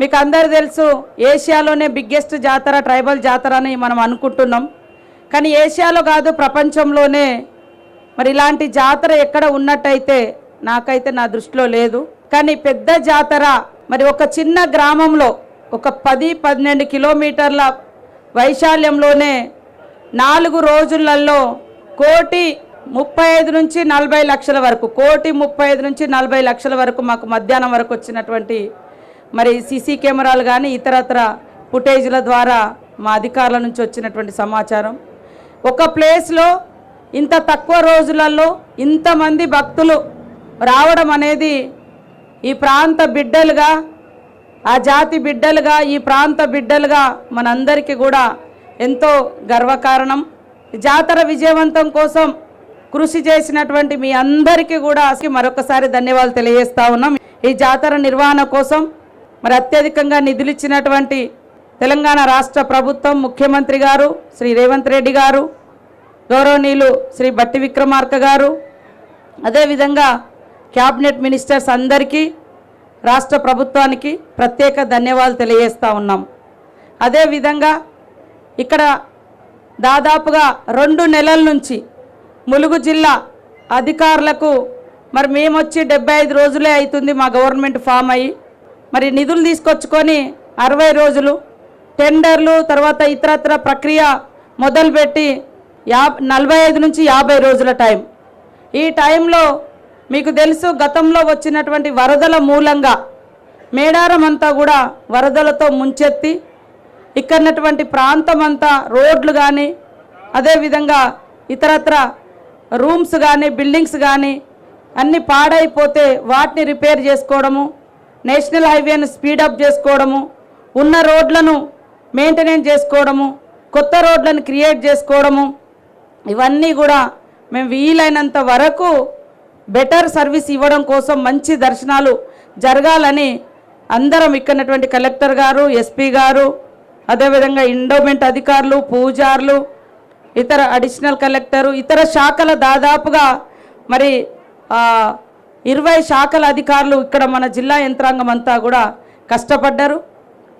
మీకు అందరు తెలుసు ఏషియాలోనే బిగ్గెస్ట్ జాతర ట్రైబల్ జాతర అని మనం అనుకుంటున్నాం. కానీ ఏషియాలో కాదు ప్రపంచంలోనే మరి ఇలాంటి జాతర ఎక్కడ ఉన్నట్టయితే నాకైతే నా దృష్టిలో లేదు. కానీ పెద్ద జాతర మరి ఒక చిన్న గ్రామంలో ఒక పది పన్నెండు కిలోమీటర్ల వైశాల్యంలోనే నాలుగు రోజులలో కోటి ముప్పై ఐదు నుంచి నలభై లక్షల వరకు కోటి ముప్పై ఐదు నుంచి నలభై లక్షల వరకు మాకు మధ్యాహ్నం వరకు వచ్చినటువంటి మరి సీసీ కెమెరాలు కానీ ఇతరత్ర ఫుటేజ్ల ద్వారా మా అధికారుల నుంచి వచ్చినటువంటి సమాచారం. ఒక ప్లేస్లో ఇంత తక్కువ రోజులలో ఇంతమంది భక్తులు రావడం అనేది ఈ ప్రాంత బిడ్డలుగా ఆ జాతి బిడ్డలుగా ఈ ప్రాంత బిడ్డలుగా మనందరికీ కూడా ఎంతో గర్వకారణం. జాతర విజయవంతం కోసం కృషి చేసినటువంటి మీ అందరికీ కూడా మరొకసారి ధన్యవాదాలు తెలియజేస్తా ఉన్నాం. ఈ జాతర నిర్వహణ కోసం మరి అత్యధికంగా నిధులు ఇచ్చినటువంటి తెలంగాణ రాష్ట్ర ప్రభుత్వం ముఖ్యమంత్రి గారు శ్రీ రేవంత్ రెడ్డి గారు గౌరవనీయులు శ్రీ బట్టి విక్రమార్క గారు అదేవిధంగా క్యాబినెట్ మినిస్టర్స్ అందరికీ రాష్ట్ర ప్రభుత్వానికి ప్రత్యేక ధన్యవాదాలు తెలియజేస్తూ ఉన్నాం. అదేవిధంగా ఇక్కడ దాదాపుగా రెండు నెలల నుంచి ములుగు జిల్లా అధికారులకు మరి మేము వచ్చి డెబ్బై ఐదు రోజులే అవుతుంది మా గవర్నమెంట్ ఫామ్ అయ్యి. మరి నిధులు తీసుకొచ్చుకొని అరవై రోజులు టెండర్లు తర్వాత ఇతరత్ర ప్రక్రియ మొదలుపెట్టి యా నలభై ఐదు నుంచి యాభై రోజుల టైం. ఈ టైంలో మీకు తెలుసు గతంలో వచ్చినటువంటి వరదల మూలంగా మేడారం అంతా కూడా వరదలతో ముంచెత్తి ఇక్కడనటువంటి ప్రాంతం అంతా రోడ్లు కానీ అదేవిధంగా ఇతరత్ర రూమ్స్ కానీ బిల్డింగ్స్ కానీ అన్నీ పాడైపోతే వాటిని రిపేర్ చేసుకోవడము నేషనల్ హైవేను స్పీడప్ చేసుకోవడము ఉన్న రోడ్లను మెయింటెనెన్స్ చేసుకోవడము కొత్త రోడ్లను క్రియేట్ చేసుకోవడము ఇవన్నీ కూడా మేము వీలైనంత వరకు బెటర్ సర్వీస్ ఇవ్వడం కోసం మంచి దర్శనాలు జరగాలని అందరం ఇక్కడటువంటి కలెక్టర్ గారు ఎస్పీ గారు అదేవిధంగా ఇండోమెంట్ అధికారులు పూజారులు ఇతర అడిషనల్ కలెక్టరు ఇతర శాఖల దాదాపుగా మరి ఇరవై శాఖల అధికారులు ఇక్కడ మన జిల్లా యంత్రాంగం అంతా కూడా కష్టపడ్డారు.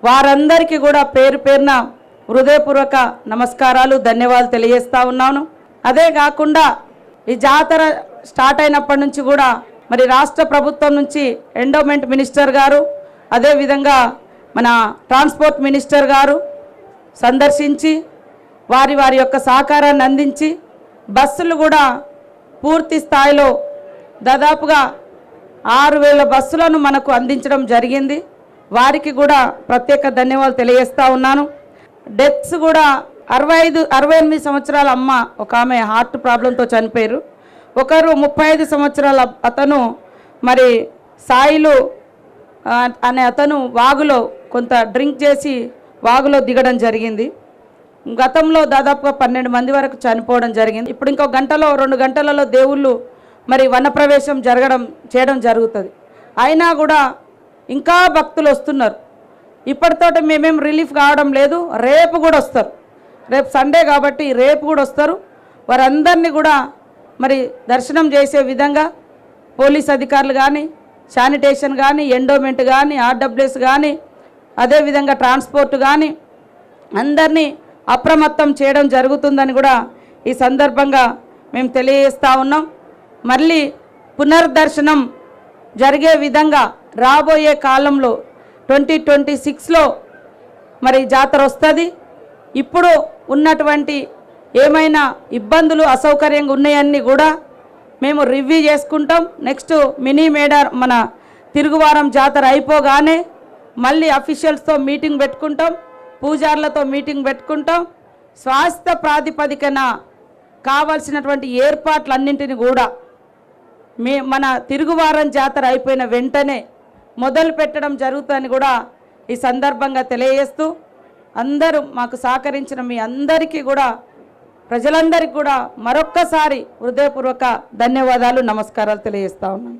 వారందరికీ కూడా పేరు పేరున హృదయపూర్వక నమస్కారాలు ధన్యవాదాలు తెలియజేస్తూ ఉన్నాను. అదే కాకుండా ఈ జాతర స్టార్ట్ అయినప్పటి నుంచి కూడా మరి రాష్ట్ర ప్రభుత్వం నుంచి ఎండోమెంట్ మినిస్టర్ గారు అదేవిధంగా మన ట్రాన్స్పోర్ట్ మినిస్టర్ గారు సందర్శించి వారి వారి యొక్క సహకారాన్ని అందించి బస్సులు కూడా పూర్తి స్థాయిలో దాదాపుగా ఆరు వేల బస్సులను మనకు అందించడం జరిగింది. వారికి కూడా ప్రత్యేక ధన్యవాదాలు తెలియజేస్తూ ఉన్నాను. డెత్స్ కూడా అరవై ఐదు అరవై ఎనిమిది సంవత్సరాల అమ్మ ఒక ఆమె హార్ట్ ప్రాబ్లంతో చనిపోయారు. ఒకరు ముప్పై ఐదు సంవత్సరాల అతను మరి సాయిలు అనే అతను వాగులో కొంత డ్రింక్ చేసి వాగులో దిగడం జరిగింది. గతంలో దాదాపుగా పన్నెండు మంది వరకు చనిపోవడం జరిగింది. ఇప్పుడు ఇంకో గంటలో రెండు గంటలలో దేవుళ్ళు మరి వనప్రవేశం జరగడం చేయడం జరుగుతుంది. అయినా కూడా ఇంకా భక్తులు వస్తున్నారు. ఇప్పటితోటి మేమేం రిలీఫ్ కావడం లేదు. రేపు కూడా వస్తారు. రేపు సండే కాబట్టి రేపు కూడా వస్తారు. వారందరినీ కూడా మరి దర్శనం చేసే విధంగా పోలీస్ అధికారులు కానీ శానిటేషన్ కానీ ఎండోమెంట్ కానీ ఆర్డబ్ల్యూఎస్ కానీ అదేవిధంగా ట్రాన్స్పోర్ట్ కానీ అందరినీ అప్రమత్తం చేయడం జరుగుతుందని కూడా ఈ సందర్భంగా మేము తెలియజేస్తూ ఉన్నాం. మళ్ళీ పునర్దర్శనం జరిగే విధంగా రాబోయే కాలంలో ట్వంటీ ట్వంటీ సిక్స్లో మరి జాతర వస్తుంది. ఇప్పుడు ఉన్నటువంటి ఏమైనా ఇబ్బందులు అసౌకర్యంగా ఉన్నాయన్నీ కూడా మేము రివ్యూ చేసుకుంటాం. నెక్స్ట్ మినీ మేడార్ మన తిరుగువారం జాతర అయిపోగానే మళ్ళీ అఫీషియల్స్తో మీటింగ్ పెట్టుకుంటాం. పూజార్లతో మీటింగ్ పెట్టుకుంటాం. స్వాస్థ్య ప్రాతిపదికన కావాల్సినటువంటి ఏర్పాట్లన్నింటిని కూడా మే మన తిరుగువారం జాతర అయిపోయిన వెంటనే మొదలు పెట్టడం జరుగుతుందని కూడా ఈ సందర్భంగా తెలియజేస్తూ అందరూ మాకు సహకరించిన మీ అందరికీ కూడా ప్రజలందరికీ కూడా మరొక్కసారి హృదయపూర్వక ధన్యవాదాలు నమస్కారాలు తెలియజేస్తా ఉన్నాను.